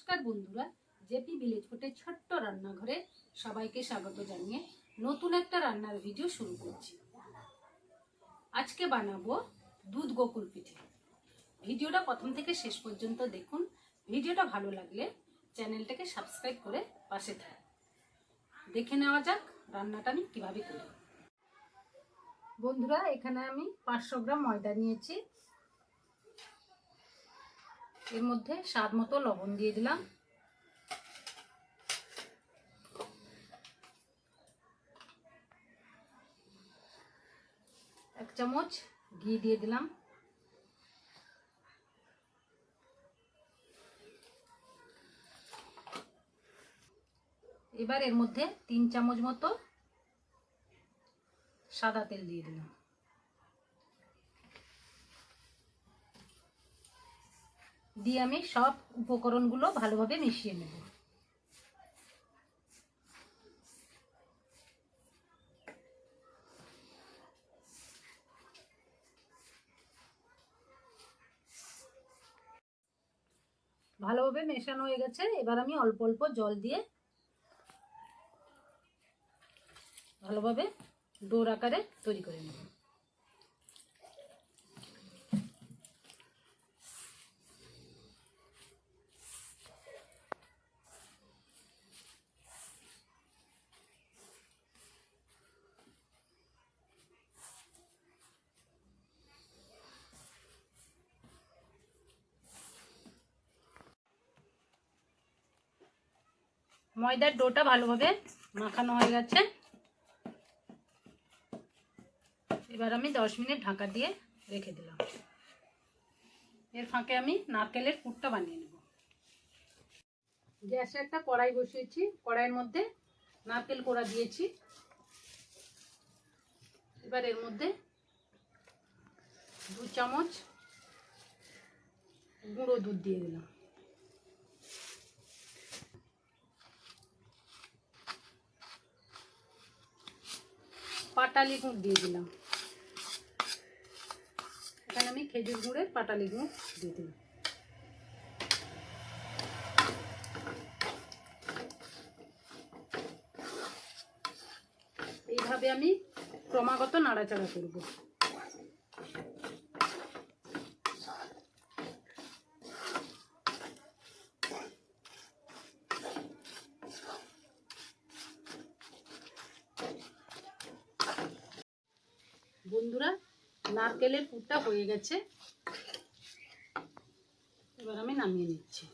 নমস্কার বন্ধুরা, JP village ফুটের ছোট্ট রান্নাঘরে সবাইকে স্বাগত জানিয়ে নতুন একটা রান্নার ভিডিও শুরু করছি। আজকে বানাবো দুধ গোকুল পিঠে। ভিডিওটা প্রথম থেকে শেষ পর্যন্ত দেখুন। ভিডিওটা ভালো লাগলে চ্যানেলটাকে সাবস্ক্রাইব করে পাশে থাকুন। দেখে নেওয়া যাক রান্নাটা আমি কীভাবে করি। বন্ধুরা, এখানে আমি পাঁচশো গ্রাম ময়দা নিয়েছি। এর মধ্যে স্বাদ মতো লবণ দিয়ে দিলাম। এক চামচ ঘি দিয়ে দিলাম। এবার এর মধ্যে তিন চামচ মতো সাদা তেল দিয়ে দিলাম। দিয়ে আমি সব উপকরণগুলো ভালোভাবে মিশিয়ে নেব। ভালোভাবে মেশানো হয়ে গেছে। এবার আমি অল্প অল্প জল দিয়ে ভালোভাবে ডোর আকারে তৈরি করে নেব। ময়দার ডোটা ভালোভাবে মাখানো হয়ে গেছে। এবার আমি দশ মিনিট ঢাকা দিয়ে রেখে দিলাম। এর ফাঁকে আমি নারকেলের পুরটা বানিয়ে নেব। গ্যাসে একটা কড়াই বসিয়েছি। কড়াইয়ের মধ্যে নারকেল কোড়া দিয়েছি। এবার এর মধ্যে দু চামচ গুঁড়ো দুধ দিয়ে দিলাম। পাটালি গুঁড় দিয়ে দিলাম। এখানে আমি খেজুর গুঁড়ের পাটালি গুঁড় দিয়ে দিলাম। এইভাবে আমি ক্রমাগত নাড়াচাড়া করব। বন্ধুরা, নারকেলের পুরটা হয়ে গেছে। এবার আমি নামিয়ে নিচ্ছি।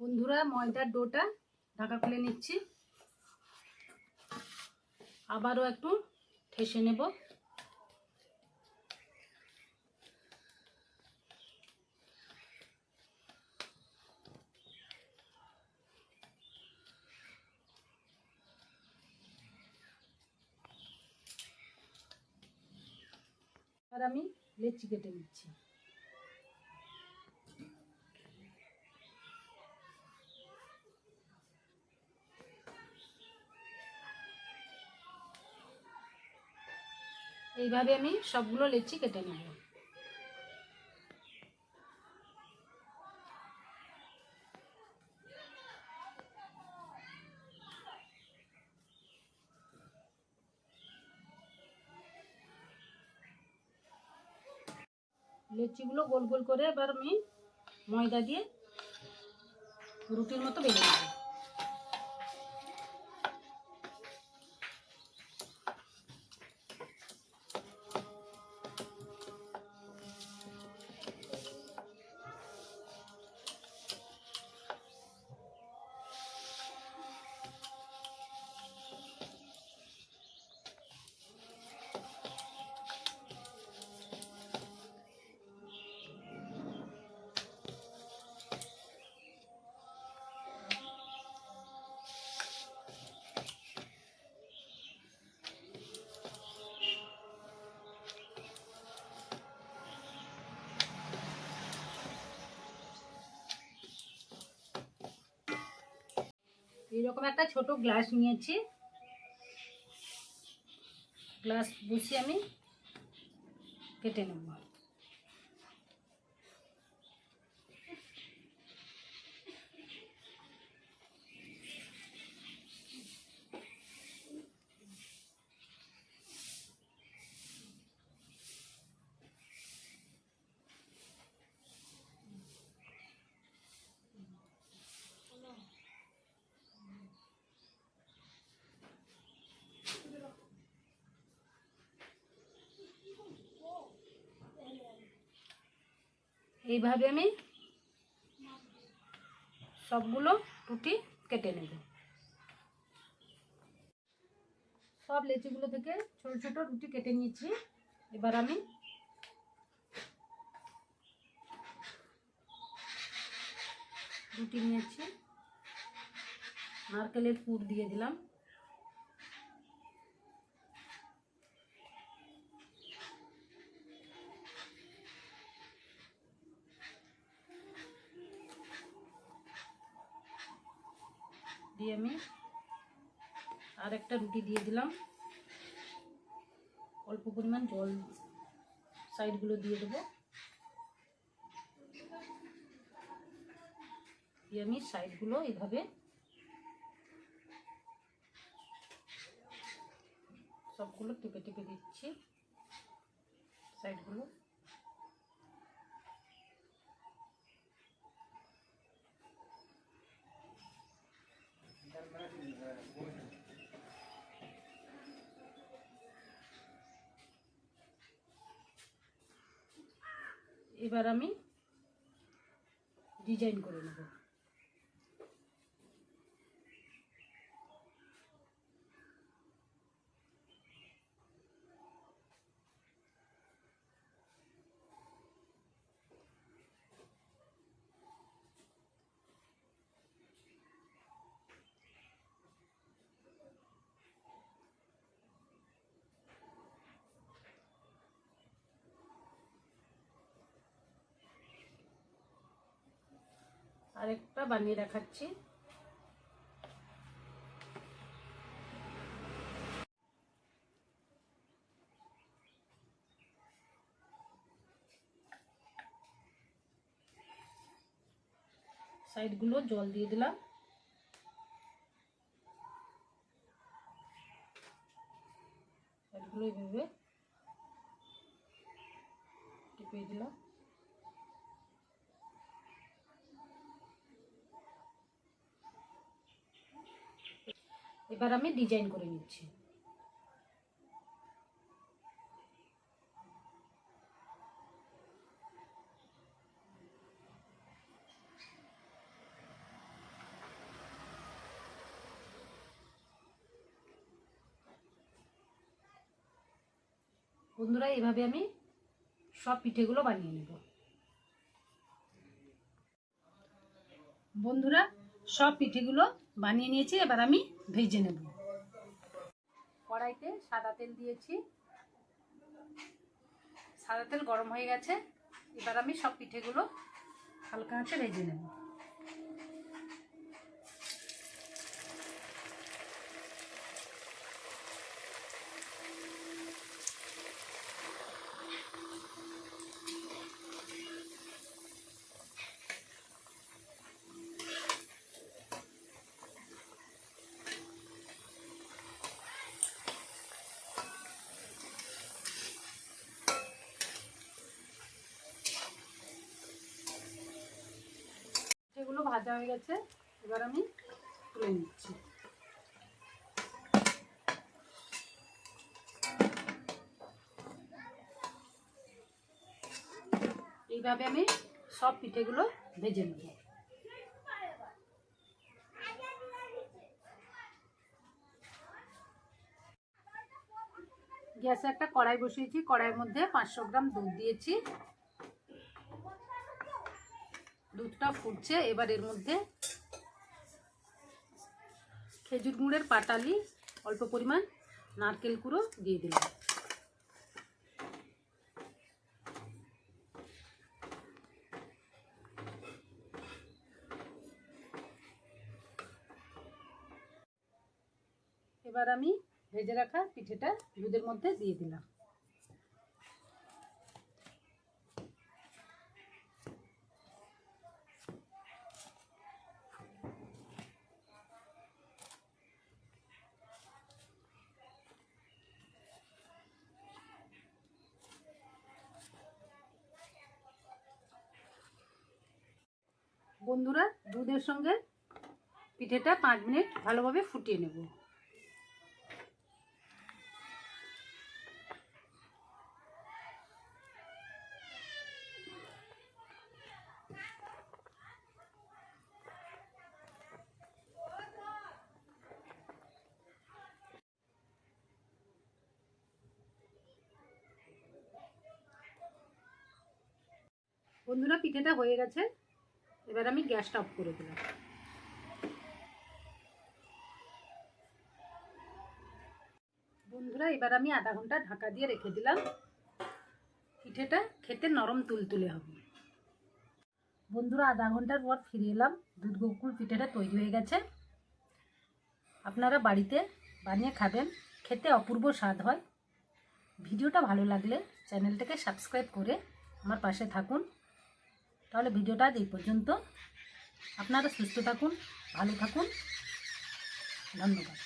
বন্ধুরা, ময়দার ডোটা ঢাকা খুলে নিচ্ছি। আবারও একটু ঠেসে নেব আর আমি লেচি কেটে নিচ্ছি এইভাবে আমি সবগুলো লেচি কেটে নেব। লেচিগুলো গোল গোল করে এবার আমি ময়দা দিয়ে রুটির মতো বেলে নেব। এরকম একটা ছোট গ্লাস নিয়েছি। গ্লাস বসিয়ে আমি কেটে নেব। এইভাবে আমি সবগুলো রুটি কেটে নেব। সব লেচিগুলো থেকে ছোট ছোট রুটি কেটে নিয়েছি। এবার আমি রুটি নিয়েছি। নারকেলের পুর দিয়ে দিলাম। দিয়ে আমি আর একটা রুটি দিয়ে দিলাম। অল্প পরিমাণ জল সাইডগুলো দিয়ে দেবো। দিয়ে আমি সাইডগুলো এইভাবে সবগুলো টিপে টিপে দিচ্ছি। সাইডগুলো এবার আমি ডিজাইন করে নেব। আরেকটা বানিয়ে দেখাচ্ছি। সাইডগুলো জল দিয়ে দিলাম। সাইডগুলো এইভাবে টিপে দিলাম এবার আমি ডিজাইন করে নিচ্ছি। বন্ধুরা, এভাবে আমি সব পিঠেগুলো বানিয়ে নেব। বন্ধুরা, সব পিঠেগুলো বানিয়ে নিয়েছি, এবার আমি ভেজে নেব। কড়াইতে সাদা তেল দিয়েছি। সাদা তেল গরম হয়ে গেছে, এবার আমি সব পিঠেগুলো হালকা হাতে ভেজে নেব। ভাজা হয়ে গেছে। এবার আমি তুলে নিচ্ছি। এইভাবে আমি সব পিঠেগুলো ভেজে নেব। গ্যাসে একটা কড়াই বসিয়েছি। কড়াইয়ের মধ্যে পাঁচশো গ্রাম দুধ দিয়েছি। দুধটা ফুটছে, এবার এর মধ্যে খেজুর গুড়ের পাটালি, অল্প পরিমাণ নারকেল কুড়ো দিয়ে দিলাম। এবার আমি ভেজে রাখা পিঠেটা দুধের মধ্যে দিয়ে দিলাম। বন্ধুরা দুধের সঙ্গে পিঠেটা পাঁচ মিনিট ভালোভাবে ফুটিয়ে নেব। বন্ধুরা পিঠেটা হয়ে গেছে। এবার আমি গ্যাসটা অফ করে দিলাম। বন্ধুরা, এবার আমি আধা ঘণ্টা ঢাকা দিয়ে রেখে দিলাম। পিঠেটা খেতে নরম তুলতুলে হবে। বন্ধুরা, আধা ঘণ্টার পর ফিরে এলাম। দুধ গোকুল পিঠেটা তৈরি হয়ে গেছে। আপনারা বাড়িতে বানিয়ে খাবেন, খেতে অপূর্ব স্বাদ হয়। ভিডিওটা ভালো লাগলে চ্যানেলটাকে সাবস্ক্রাইব করে আমার পাশে থাকুন। তাহলে ভিডিওটা এই পর্যন্ত। আপনারা সুস্থ থাকুন ভালো থাকুন। ধন্যবাদ।